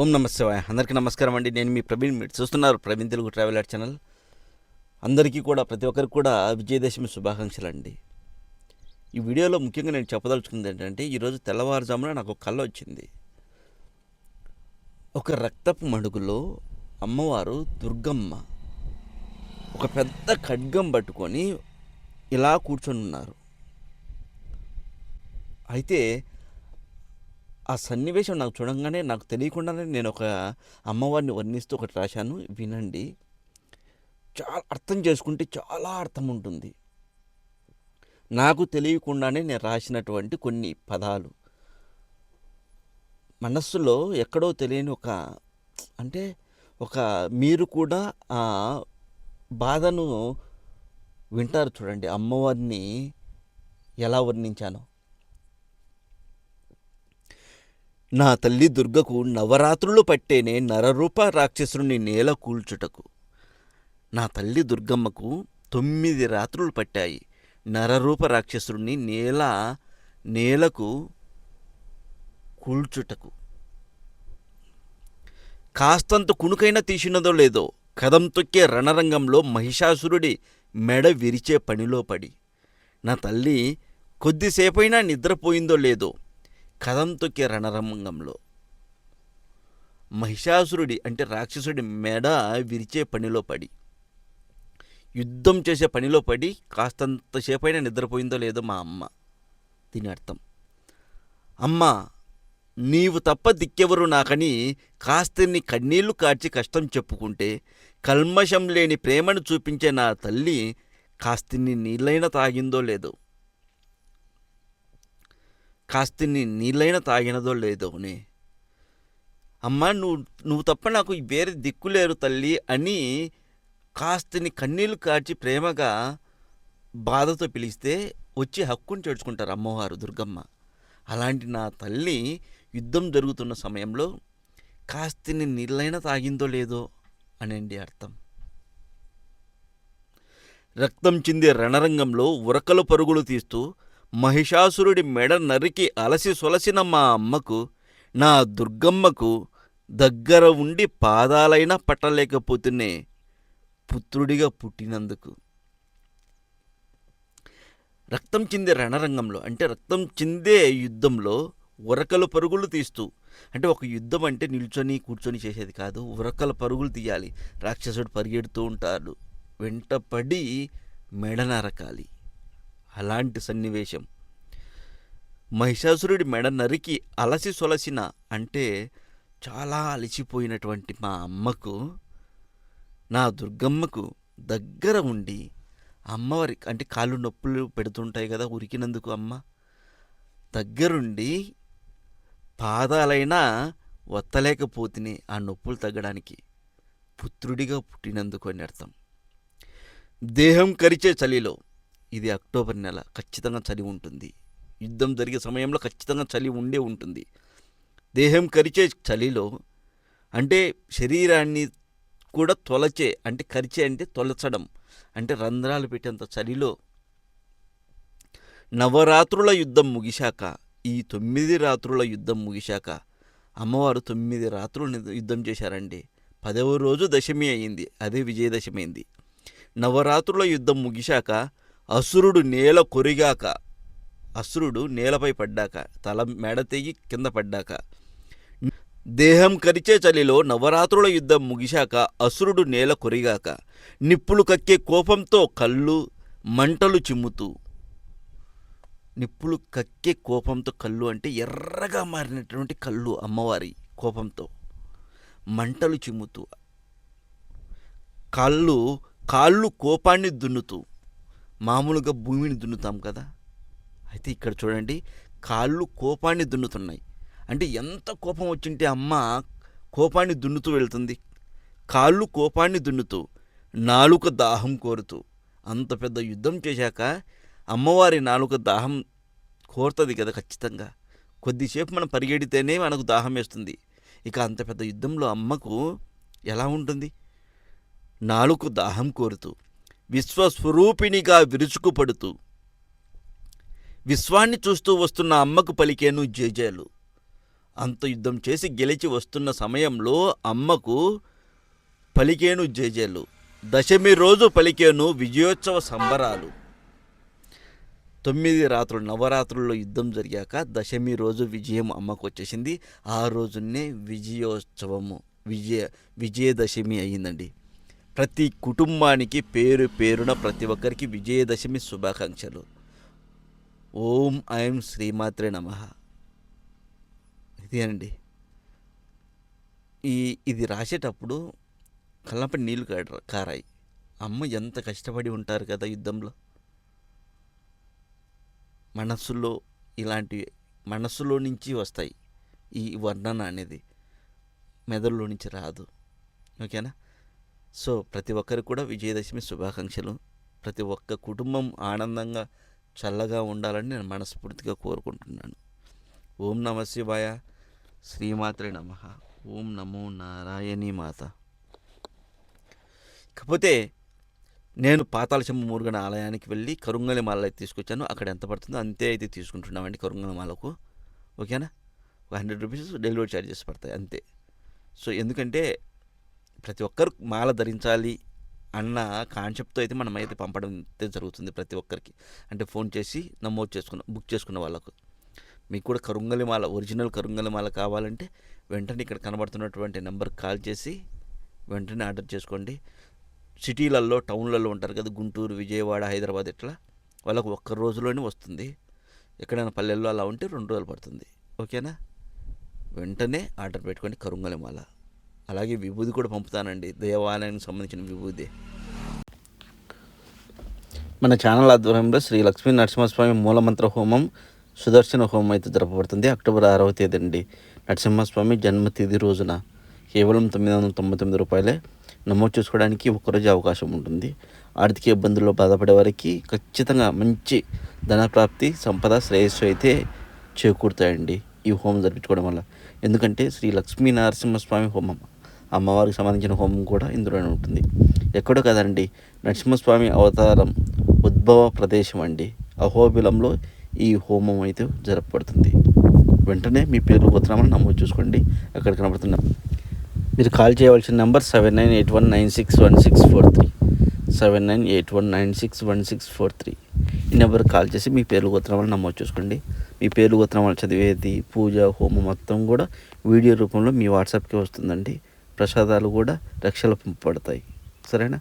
ఓం నమస్తే అందరికీ నమస్కారం అండి. నేను మీ ప్రవీణ్. మీరు చూస్తున్నారు ప్రవీణ్ తెలుగు ట్రావెలర్ ఛానల్. అందరికీ కూడా ప్రతి ఒక్కరికి కూడా విజయదశమి శుభాకాంక్షలు అండి. ఈ వీడియోలో ముఖ్యంగా నేను చెప్పదలుచుకుంది ఏంటంటే ఈరోజు తెల్లవారుజామున నాకు ఒక కళ వచ్చింది. ఒక రక్తపు మడుగులో అమ్మవారు దుర్గమ్మ ఒక పెద్ద ఖడ్గం పట్టుకొని ఇలా కూర్చొని ఉన్నారు అయితే ఆ సన్నివేశం నాకు చూడంగానే నాకు తెలియకుండానే నేను ఒక అమ్మవారిని వర్ణిస్తూ ఒకటి రాశాను. వినండి. చాలా అర్థం చేసుకుంటే చాలా అర్థం ఉంటుంది. నాకు తెలియకుండానే నేను రాసినటువంటి కొన్ని పదాలు. మనస్సులో ఎక్కడో తెలియని ఒక అంటే ఒక మీరు కూడా ఆ బాధను వింటారు చూడండి. అమ్మవారిని ఎలా వర్ణించానో. నా తల్లి దుర్గకు నవరాత్రులు పట్టేనే నరరూప రాక్షసుని నేల కూల్చుటకు. నా తల్లి దుర్గమ్మకు తొమ్మిది రాత్రులు పట్టాయి. నరరూప రాక్షసుడిని నేల నేలకు కూల్చుటకు. కాస్తంత కునుకైనా తీసినదో లేదో కదం తొక్కే రణరంగంలో మహిషాసురుడి మెడ విరిచే పనిలో పడి. నా తల్లి కొద్దిసేపైనా నిద్రపోయిందో లేదో కదం తొక్కే రణరంగంలో. మహిషాసురుడి అంటే రాక్షసుడి మెడ విరిచే పనిలో పడి. యుద్ధం చేసే పనిలో పడి కాస్తంతసేపైనా నిద్రపోయిందో లేదో మా అమ్మ. దీని అర్థం. అమ్మ నీవు తప్ప దిక్కెవరు నాకని కాస్తని కన్నీళ్ళు కార్చి కష్టం చెప్పుకుంటే కల్మషం లేని ప్రేమను చూపించే నా తల్లి కాస్తిని నీళ్ళైన తాగిందో లేదో. కాస్తిని నీళ్ళైన తాగినదో లేదోనే అమ్మ నువ్వు నువ్వు తప్ప నాకు వేరే దిక్కులేరు తల్లి అని కాస్తిని కన్నీళ్ళు కార్చి ప్రేమగా బాధతో పిలిస్తే వచ్చి హక్కుని చేర్చుకుంటారు అమ్మవారు దుర్గమ్మ. అలాంటి నా తల్లి యుద్ధం జరుగుతున్న సమయంలో కాస్తిని నీళ్ళైనా తాగిందో లేదో అనండి అర్థం. రక్తం చిందే రణరంగంలో ఉరకలు పరుగులు తీస్తూ మహిషాసురుడి మెడ నరికి అలసి సొలసిన మా అమ్మకు నా దుర్గమ్మకు దగ్గర ఉండి పాదాలైనా పట్టలేకపోతేనే పుత్రుడిగా పుట్టినందుకు. రక్తం చిందే రణరంగంలో అంటే రక్తం చిందే యుద్ధంలో ఉరకలు పరుగులు తీస్తూ అంటే ఒక యుద్ధం అంటే నిల్చొని కూర్చొని చేసేది కాదు ఉరకల పరుగులు తీయాలి. రాక్షసుడు పరిగెడుతూ ఉంటాడు. వెంటపడి మెడ నరకాలి. అలాంటి సన్నివేశం. మహిషాసురుడి మెడ నరికి అలసి సొలసిన అంటే చాలా అలసిపోయినటువంటి మా అమ్మకు నా దుర్గమ్మకు దగ్గర ఉండి అమ్మవారి అంటే కాళ్ళు నొప్పులు పెడుతుంటాయి కదా ఉరికినందుకు అమ్మ. దగ్గరుండి పాదాలైనా వత్తలేకపోతిని ఆ నొప్పులు తగ్గడానికి పుత్రుడిగా పుట్టినందుకు అని అర్థం. దేహం కరిచే చలిలో ఇది అక్టోబర్ నెల. ఖచ్చితంగా చలి ఉంటుంది. యుద్ధం జరిగే సమయంలో ఖచ్చితంగా చలి ఉండే ఉంటుంది. దేహం కరిచే చలిలో అంటే శరీరాన్ని కూడా తొలచే అంటే కరిచే అంటే తొలచడం అంటే రంధ్రాలు పెట్టేంత చలిలో నవరాత్రుల యుద్ధం ముగిశాక ఈ తొమ్మిది రాత్రుల యుద్ధం ముగిశాక అమ్మవారు తొమ్మిది రాత్రులు యుద్ధం చేశారండి. పదవ రోజు దశమి అయింది. అదే విజయదశమి అయింది. నవరాత్రుల యుద్ధం ముగిశాక అసురుడు నేల కొరిగాక అసురుడు నేలపై పడ్డాక తల మెడ తెగి కింద పడ్డాక. దేహం కరిచే చలిలో నవరాత్రుల యుద్ధం ముగిశాక అసురుడు నేల కొరిగాక నిప్పులు కక్కే కోపంతో కళ్ళు మంటలు చిమ్ముతూ. నిప్పులు కక్కే కోపంతో కళ్ళు అంటే ఎర్రగా మారినటువంటి కళ్ళు అమ్మవారి కోపంతో మంటలు చిమ్ముతూ కాళ్ళు కాళ్ళు కోపాన్ని దున్నుతూ. మామూలుగా భూమిని దున్నుతాం కదా. అయితే ఇక్కడ చూడండి కాళ్ళు కోపాన్ని దున్నుతున్నాయి. అంటే ఎంత కోపం వచ్చింటే అమ్మ కోపాన్ని దున్నుతూ వెళ్తుంది. కాళ్ళు కోపాన్ని దున్నుతూ నాలుక దాహం కోరుతూ. అంత పెద్ద యుద్ధం చేశాక అమ్మవారి నాలుక దాహం కోరుతుంది కదా ఖచ్చితంగా. కొద్దిసేపు మనం పరిగెడితేనే మనకు దాహం వేస్తుంది. ఇక అంత పెద్ద యుద్ధంలో అమ్మకు ఎలా ఉంటుంది? నాలుగు దాహం కోరుతూ. విశ్వస్వరూపిణిగా విరుచుకుపడుతూ. విశ్వాన్ని చూస్తూ వస్తున్న అమ్మకు పలికేను జేజేలు. అంత యుద్ధం చేసి గెలిచి వస్తున్న సమయంలో అమ్మకు పలికేను జేజేలు. దశమి రోజు పలికేను విజయోత్సవ సంబరాలు. తొమ్మిది రాత్రులు నవరాత్రుల్లో యుద్ధం జరిగాక దశమి రోజు విజయం అమ్మకు వచ్చేసింది. ఆ రోజునే విజయోత్సవము. విజయ విజయదశమి అయ్యిందండి ప్రతి కుటుంబానికి పేరు పేరున ప్రతి ఒక్కరికి విజయదశమి శుభాకాంక్షలు. ఓం ఐం శ్రీమాత్రే నమ. ఇది అండి ఈ ఇది రాసేటప్పుడు కళ్ళపడి నీళ్ళు కారాయి. అమ్మ ఎంత కష్టపడి ఉంటారు కదా యుద్ధంలో. మనస్సులో ఇలాంటి మనస్సులో నుంచి వస్తాయి ఈ వర్ణన అనేది. మెదడులో నుంచి రాదు. ఓకేనా? సో ప్రతి ఒక్కరికి కూడా విజయదశమి శుభాకాంక్షలు. ప్రతి ఒక్క కుటుంబం ఆనందంగా చల్లగా ఉండాలని నేను మనస్ఫూర్తిగా కోరుకుంటున్నాను. ఓం నమ శివాయ. శ్రీమాత్రే నమ. ఓం నమో నారాయణీ మాత. కాకపోతే నేను పాతాళచమ్మ మురుగన ఆలయానికి వెళ్ళి కరుంగలి మాల అయితే తీసుకొచ్చాను. అక్కడ ఎంత పడుతుందో అంతే అయితే తీసుకుంటున్నామండి కరుంగలి మాలకు. ఓకేనా? హండ్రెడ్ రూపీస్ డెలివరీ ఛార్జెస్ పడతాయి అంతే. సో ఎందుకంటే ప్రతి ఒక్కరు మాల ధరించాలి అన్న కాన్సెప్ట్తో అయితే మనం అయితే పంపడం అయితే జరుగుతుంది ప్రతి ఒక్కరికి. అంటే ఫోన్ చేసి నమోదు చేసుకున్న బుక్ చేసుకున్న వాళ్ళకు. మీకు కూడా కరుంగలి మాల ఒరిజినల్ కరుంగలి మాల కావాలంటే వెంటనే ఇక్కడ కనబడుతున్నటువంటి నెంబర్కి కాల్ చేసి వెంటనే ఆర్డర్ చేసుకోండి. సిటీలలో టౌన్లలో ఉంటారు కదా గుంటూరు విజయవాడ హైదరాబాద్ ఇట్లా వాళ్ళకు ఒక్క రోజులోనే వస్తుంది. ఎక్కడైనా పల్లెల్లో అలా ఉంటే రెండు రోజులు పడుతుంది. ఓకేనా? వెంటనే ఆర్డర్ పెట్టుకోండి కరుంగలి మాల. అలాగే విభూది కూడా పంపుతానండి. దేవాలయానికి సంబంధించిన విభూది మన ఛానల్ ఆధ్వర్యంలో శ్రీ లక్ష్మీ నరసింహస్వామి మూలమంత్ర హోమం సుదర్శన హోమం అయితే జరపబడుతుంది. అక్టోబర్ ఆరవ తేదీ అండి నరసింహస్వామి జన్మతిథి రోజున కేవలం తొమ్మిది వందల తొంభై తొమ్మిది రూపాయలే నమోదు చేసుకోవడానికి ఒకరోజు అవకాశం ఉంటుంది. ఆర్థిక ఇబ్బందుల్లో బాధపడే వారికి ఖచ్చితంగా మంచి ధనప్రాప్తి సంపద శ్రేయస్సు అయితే చేకూరుతాయండి. ఈ హోమం జరిపించుకోవడం వల్ల ఎందుకంటే శ్రీ లక్ష్మీ నరసింహస్వామి హోమం అమ్మవారికి సంబంధించిన హోమం కూడా ఇందులోనే ఉంటుంది. ఎక్కడో కదండి నరసింహస్వామి అవతారం ఉద్భవ ప్రదేశం అండి. అహోబిలంలో ఈ హోమం అయితే జరపబడుతుంది. వెంటనే మీ పేరు ఉత్తరామని నమోదు చూసుకోండి. అక్కడ కనబడుతున్న మీరు కాల్ చేయవలసిన number seven nine eight one nine six one six four three. Seven nine eight one nine six one six four three. ఈ నెంబర్కి కాల్ చేసి మీ పేరు ఉత్తరామని నమోదు చూసుకోండి. మీ పేరు వాళ్ళు చదివేది పూజ హోమం మొత్తం కూడా వీడియో రూపంలో మీ వాట్సాప్కి వస్తుందండి. ప్రసాదాలు కూడా రక్షలు పంపబడతాయి సరేనా?